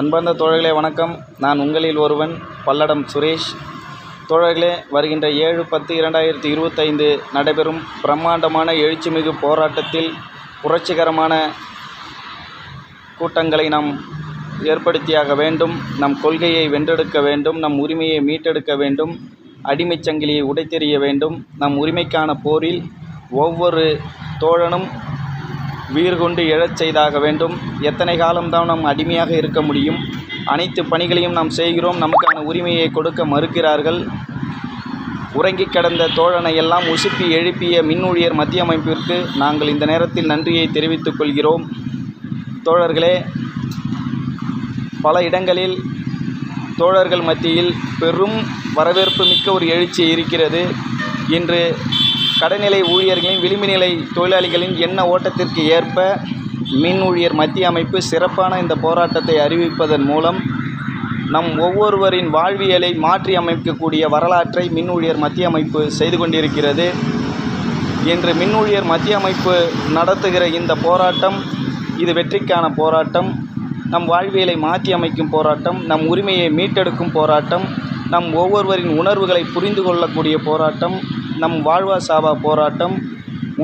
அன்பார்ந்த தோழர்களே வணக்கம். நான் உங்களில் ஒருவன் பல்லடம் சுரேஷ். தோழர்களே வருகின்ற ஏழு பத்து இரண்டாயிரத்தி இருபத்தைந்து நடைபெறும் பிரம்மாண்டமான எழுச்சிமிகு போராட்டத்தில் புரட்சிகரமான கூட்டங்களை நாம் ஏற்படுத்தியாக வேண்டும். நம் கொள்கையை வென்றெடுக்க வேண்டும். நம் உரிமையை மீட்டெடுக்க வேண்டும். அடிமைச் சங்கிலியை உடைத்தெறிய வேண்டும். நம் உரிமைக்கான போரில் ஒவ்வொரு தோழனும் உயிர் கொண்டு எழச் செய்தாக வேண்டும். எத்தனை காலம்தான் நாம் அடிமையாக இருக்க முடியும்? அனைத்து பணிகளையும் நாம் செய்கிறோம். நமக்கான உரிமையை கொடுக்க மறுக்கிறார்கள். உறங்கிக் கிடந்த தோழனை எல்லாம் உசுப்பி எழுப்பிய மின் ஊழியர் மத்திய அமைப்பிற்கு நாங்கள் இந்த நேரத்தில் நன்றியை தெரிவித்துக் கொள்கிறோம். தோழர்களே பல இடங்களில் தோழர்கள் மத்தியில் பெரும் வரவேற்பு மிக்க ஒரு எழுச்சி இருக்கிறது. இன்று கடைநிலை ஊழியர்களின் விளிம்பு நிலை தொழிலாளிகளின் எண்ண ஓட்டத்திற்கு ஏற்ப மின் ஊழியர் மத்திய அமைப்பு சிறப்பான இந்த போராட்டத்தை அறிவிப்பதன் மூலம் நம் ஒவ்வொருவரின் வாழ்வியலை மாற்றி அமைக்கக்கூடிய வரலாற்றை மின் ஊழியர் மத்திய அமைப்பு செய்து கொண்டிருக்கிறது. இன்று மின் ஊழியர் மத்திய அமைப்பு நடத்துகிற இந்த போராட்டம் இது வெற்றிக்கான போராட்டம். நம் வாழ்வியலை மாற்றி அமைக்கும் போராட்டம் நம் உரிமையை மீட்டெடுக்கும் போராட்டம் நம் ஒவ்வொருவரின் உணர்வுகளை புரிந்து கொள்ளக்கூடிய போராட்டம். நம் வாழ்வா சாவா போராட்டம்.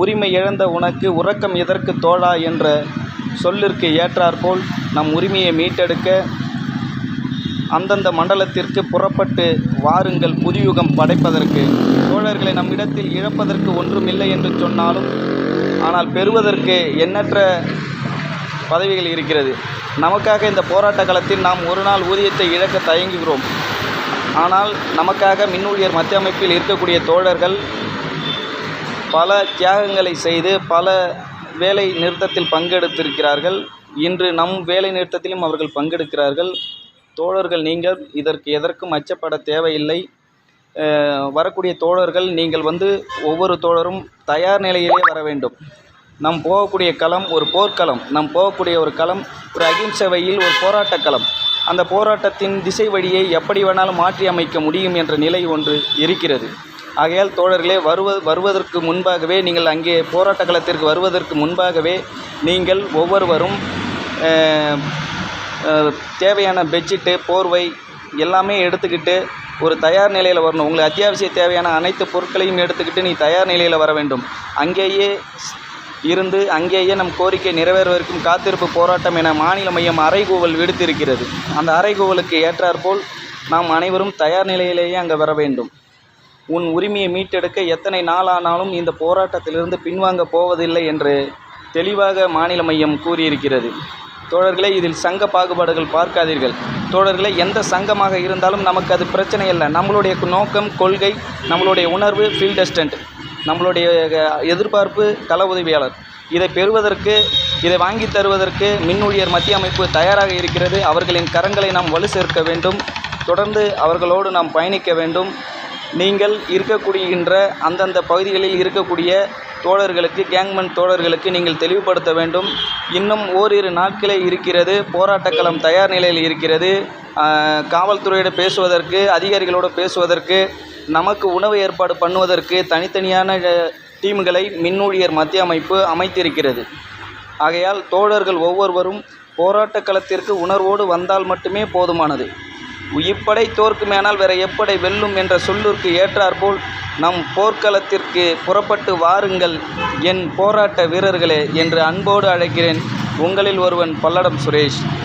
உரிமை இழந்த உனக்கு உறக்கம் எதற்கு தோழா என்ற சொல்லிற்கு ஏற்றாற்போல் நம் உரிமையை மீட்டெடுக்க அந்தந்த மண்டலத்திற்கு புறப்பட்டு வாருங்கள் புதியுகம் படைப்பதற்கு. தோழர்களை நம்மிடத்தில் இழப்பதற்கு ஒன்றுமில்லை என்று சொன்னாலும் ஆனால் பெறுவதற்கு எண்ணற்ற பதவிகள் இருக்கிறது. நமக்காக இந்த போராட்ட காலத்தில் நாம் ஒரு நாள் ஊதியத்தை இழக்க தயங்குகிறோம். ஆனால் நமக்காக மின் ஊழியர் மத்திய அமைப்பில் இருக்கக்கூடிய தோழர்கள் பல தியாகங்களை செய்து பல வேலை நிறுத்தத்தில் பங்கெடுத்திருக்கிறார்கள். இன்று நம் வேலை நிறுத்தத்திலும் அவர்கள் பங்கெடுக்கிறார்கள். தோழர்கள் நீங்கள் இதற்கு எதற்கும் அச்சப்பட தேவையில்லை. வரக்கூடிய தோழர்கள் நீங்கள் வந்து ஒவ்வொரு தோழரும் தயார் நிலையிலே வர வேண்டும். நாம் போகக்கூடிய களம் ஒரு போர்க்களம். நாம் போகக்கூடிய ஒரு களம் ஒரு அகிம்சை வழியில் ஒரு போராட்டக் களம். அந்த போராட்டத்தின் திசை வழியை எப்படி வேணாலும் மாற்றி அமைக்க முடியும் என்ற நிலை ஒன்று இருக்கிறது. ஆகையால் தோழர்களே வருவ வருவதற்கு முன்பாகவே நீங்கள் அங்கே போராட்ட களத்திற்கு வருவதற்கு முன்பாகவே நீங்கள் ஒவ்வொருவரும் தேவையான பெட்ஷீட்டு போர்வை எல்லாமே எடுத்துக்கிட்டு ஒரு தயார் நிலையில் வரணும். உங்களுக்கு அத்தியாவசிய தேவையான அனைத்து பொருட்களையும் எடுத்துக்கிட்டு நீ தயார் நிலையில் வர வேண்டும். அங்கேயே இருந்து அங்கேயே நம் கோரிக்கை நிறைவேறுவதற்கும் காத்திருப்பு போராட்டம் என மாநில மையம் அறைகூவல் விடுத்திருக்கிறது. அந்த அறைகூவலுக்கு ஏற்றாற்போல் நாம் அனைவரும் தயார் நிலையிலேயே அங்கே வர வேண்டும். உன் உரிமையை மீட்டெடுக்க எத்தனை நாளானாலும் இந்த போராட்டத்திலிருந்து பின்வாங்க போவதில்லை என்று தெளிவாக மாநில மையம் கூறியிருக்கிறது. தோழர்களே இதில் சங்க பாகுபாடுகள் பார்க்காதீர்கள். தோழர்களே எந்த சங்கமாக இருந்தாலும் நமக்கு அது பிரச்சனை இல்லை நம்மளுடைய நோக்கம் கொள்கை நம்மளுடைய உணர்வு ஃபீல்ட் நம்மளுடைய எதிர்பார்ப்பு கள உதவியாளர் இதை பெறுவதற்கு இதை வாங்கி தருவதற்கு மின் ஊழியர் மத்திய அமைப்பு தயாராக இருக்கிறது. அவர்களின் கரங்களை நாம் வலு சேர்க்க வேண்டும். தொடர்ந்து அவர்களோடு நாம் பயணிக்க வேண்டும். நீங்கள் இருக்கக்கூடிகின்ற அந்தந்த பகுதிகளில் இருக்கக்கூடிய தோழர்களுக்கு கேங்மன் தோழர்களுக்கு நீங்கள் தெளிவுபடுத்த வேண்டும். இன்னும் ஓரிரு நாட்களே இருக்கிறது. போராட்டக்களம் தயார் நிலையில் இருக்கிறது. காவல்துறையோடு பேசுவதற்கு அதிகாரிகளோடு பேசுவதற்கு நமக்கு உணவு ஏற்பாடு பண்ணுவதற்கு தனித்தனியான டீம்களை மின்னூழியர் மத்திய அமைப்பு அமைத்திருக்கிறது. ஆகையால் தோழர்கள் ஒவ்வொருவரும் போராட்டக் களத்திற்கு உணர்வோடு வந்தால் மட்டுமே போதுமானது. இப்படை தோற்குமேனால் வேற எப்படை வெல்லும் என்ற சொல்லிற்கு ஏற்றாற்போல் நம் போர்க்களத்திற்கு புறப்பட்டு வாருங்கள் என் போராட்ட வீரர்களே என்று அன்போடு அழைக்கிறேன். உங்களில் ஒருவன் பல்லடம் சுரேஷ்.